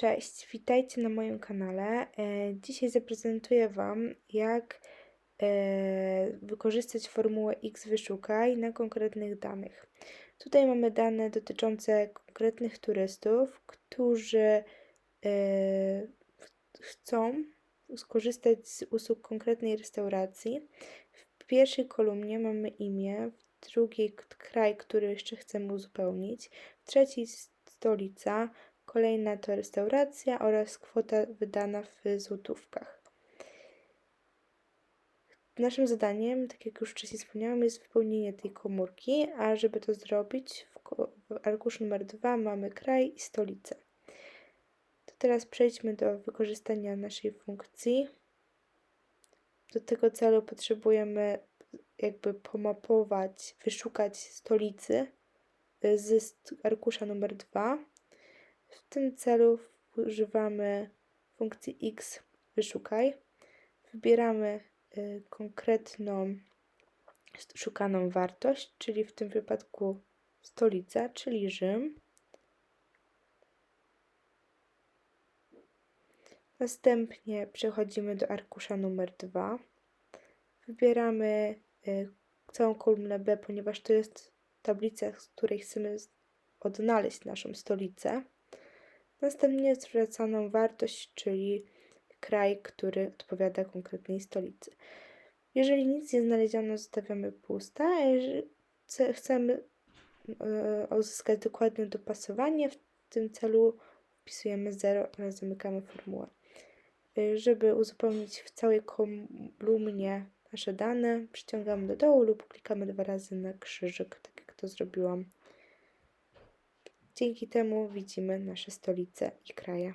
Cześć, witajcie na moim kanale. E, Dzisiaj zaprezentuję Wam, jak e, wykorzystać formułę X wyszukaj na konkretnych danych. Tutaj mamy dane dotyczące konkretnych turystów, którzy e, chcą skorzystać z usług konkretnej restauracji. W pierwszej kolumnie mamy imię, w drugiej kraj, który jeszcze chcemy uzupełnić, w trzeciej stolica, Kolejna to restauracja oraz kwota wydana w złotówkach. Naszym zadaniem, tak jak już wcześniej wspomniałam, jest wypełnienie tej komórki, a żeby to zrobić, w, arkuszu numer 2 mamy kraj i stolicę. To teraz przejdźmy do wykorzystania naszej funkcji. Do tego celu potrzebujemy jakby pomapować, wyszukać stolicy y, z arkusza numer 2 w tym celu używamy funkcji x wyszukaj. Wybieramy y, konkretną szukaną wartość, czyli w tym wypadku stolica, czyli Rzym. Następnie przechodzimy do arkusza numer 2. Wybieramy y, całą kolumnę B, ponieważ to jest tablica, z której chcemy odnaleźć naszą stolicę. Następnie zwracaną wartość, czyli kraj, który odpowiada konkretnej stolicy. Jeżeli nic nie znaleziono, zostawiamy puste, a jeżeli chcemy e, uzyskać dokładne dopasowanie, w tym celu wpisujemy 0 oraz zamykamy formułę. E, Żeby uzupełnić w całej kolumnie nasze dane, przyciągamy do dołu lub klikamy dwa razy na krzyżyk, tak jak to zrobiłam Dzięki temu widzimy nasze stolice i kraje.